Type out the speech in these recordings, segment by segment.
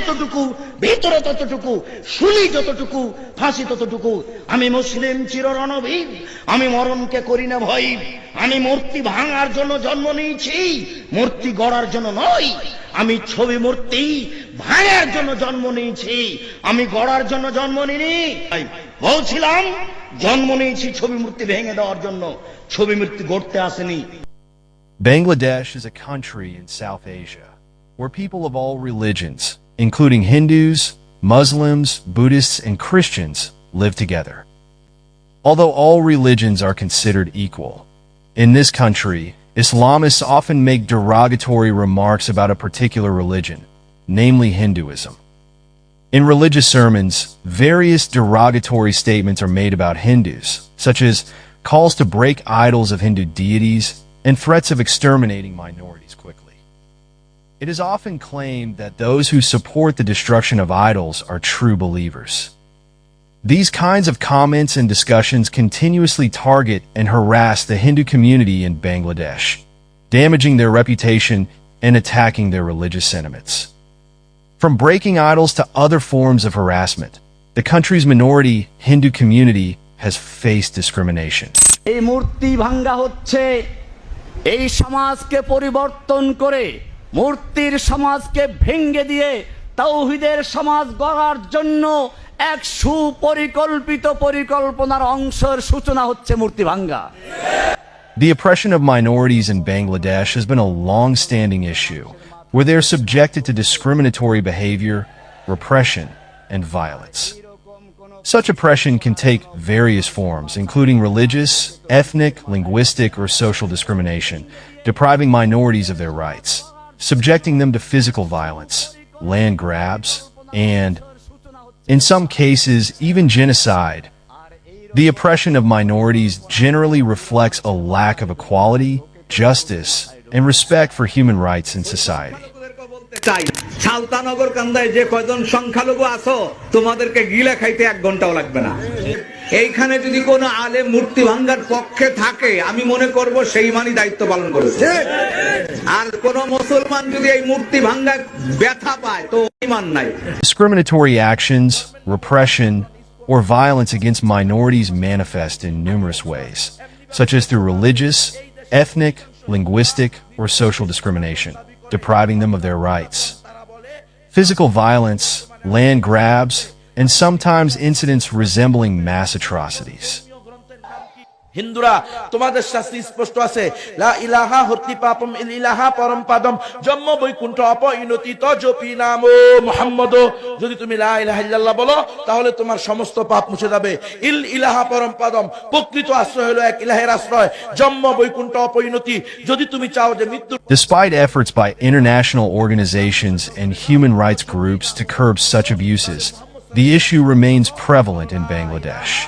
যতটুকু ভেতরে ততটুকু শুনি যতটুকু ফাঁসি ততটুকু আমি মুসলিম চিররণবীর আমি মরণকে করি না ভয় আমি মূর্তি ভাঙার জন্য জন্ম নিয়েছি মূর্তি গড়ার জন্য নয় আমি ছবি মূর্তি ভাঙার জন্য জন্ম নিয়েছি আমি গড়ার জন্য জন্ম নিনি বলছিলাম জন্ম নিয়েছি ছবি মূর্তি ভেঙে দেওয়ার জন্য ছবি মূর্তি গড়তে আসেনি। Bangladesh is a country in South Asia where people of all religions, including Hindus, Muslims, Buddhists, and Christians, live together. Although all religions are considered equal, in this country, Islamists often make derogatory remarks about a particular religion, namely Hinduism. In religious sermons, various derogatory statements are made about Hindus, such as calls to break idols of Hindu deities and threats of exterminating minorities quickly. It is often claimed that those who support the destruction of idols are true believers. These kinds of comments and discussions continuously target and harass the Hindu community in Bangladesh, damaging their reputation and attacking their religious sentiments. From breaking idols to other forms of harassment, the country's minority Hindu community has faced discrimination. এই মূর্তি ভাঙ্গা হচ্ছে এই সমাজকে পরিবর্তন করে মূর্তির সমাজকে ভেঙ্গে দিয়ে তৌহিদের সমাজ গড়ার জন্য এক সুপরিকল্পিত পরিকল্পনার অংশের সূচনা হচ্ছে মূর্তি ভাঙ্গা The oppression of minorities in Bangladesh has been a long standing issue, where they are subjected to discriminatory behavior, repression, and violence. Such oppression can take various forms, including religious, ethnic, linguistic, or social discrimination, depriving minorities of their rights, subjecting them to physical violence, land grabs, and, in some cases, even genocide. The oppression of minorities generally reflects a lack of equality, justice, and respect for human rights in society. চাই সালতানগর কান্দায় যে কয়জন সংখ্যালঘু আছো তোমাদেরকে গিলা খাইতে এক ঘন্টাও লাগবে না এইখানে যদি কোনো আলে মূর্তি ভাঙ্গার পক্ষে থাকে আমি মনে করব সেই মানই দায়িত্ব পালন করেছে আর কোন মুসলমান যদি এই মূর্তি ভাঙ্গা ব্যথা পায় তো ইমান নাই Discriminatory actions, repression, or violence against minorities manifest in numerous ways, such as through religious, ethnic, linguistic, or social discrimination, depriving them of their rights. Physical violence, land grabs, and sometimes incidents resembling mass atrocities. হিন্দুরা তোমাদের শাস্তি স্পষ্ট আছে লা ইলাহা হতি পাপম ইল ইলাহা পরম পাদম জন্ম বৈকুণ্ঠ অপ ইনতি তজপি নাম মোহাম্মদ যদি তুমি লা ইলাহা ইল্লাল্লাহ বলো তাহলে তোমার সমস্ত পাপ মুছে যাবে ইল ইলাহা পরম পাদম প্রকৃত আশ্রয় হলো এক ইলাহের আশ্রয় জন্ম বৈকুণ্ঠ অপরিণতি যদি তুমি চাও যে মৃত্যু Despite efforts by international organizations and human rights groups to curb such abuses, the issue remains prevalent in Bangladesh.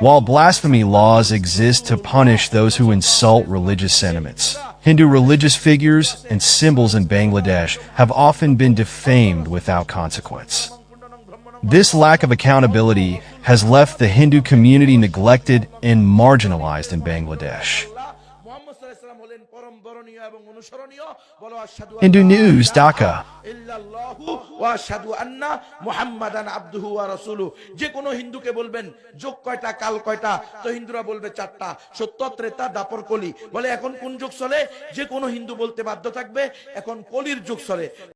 While blasphemy laws exist to punish those who insult religious sentiments, Hindu religious figures and symbols in Bangladesh have often been defamed without consequence. This lack of accountability has left the Hindu community neglected and marginalized in Bangladesh. Hindu News, Dhaka. যে কোনো হিন্দুকে বলবেন যোগ কয়টা কাল কয়টা? তো হিন্দুরা বলবে চারটা। সত্য ত্রেতা দাপর কলি। বলে এখন কোন যুগ চলে? যে কোনো হিন্দু বলতে বাধ্য থাকবে এখন কলির যুগ চলে।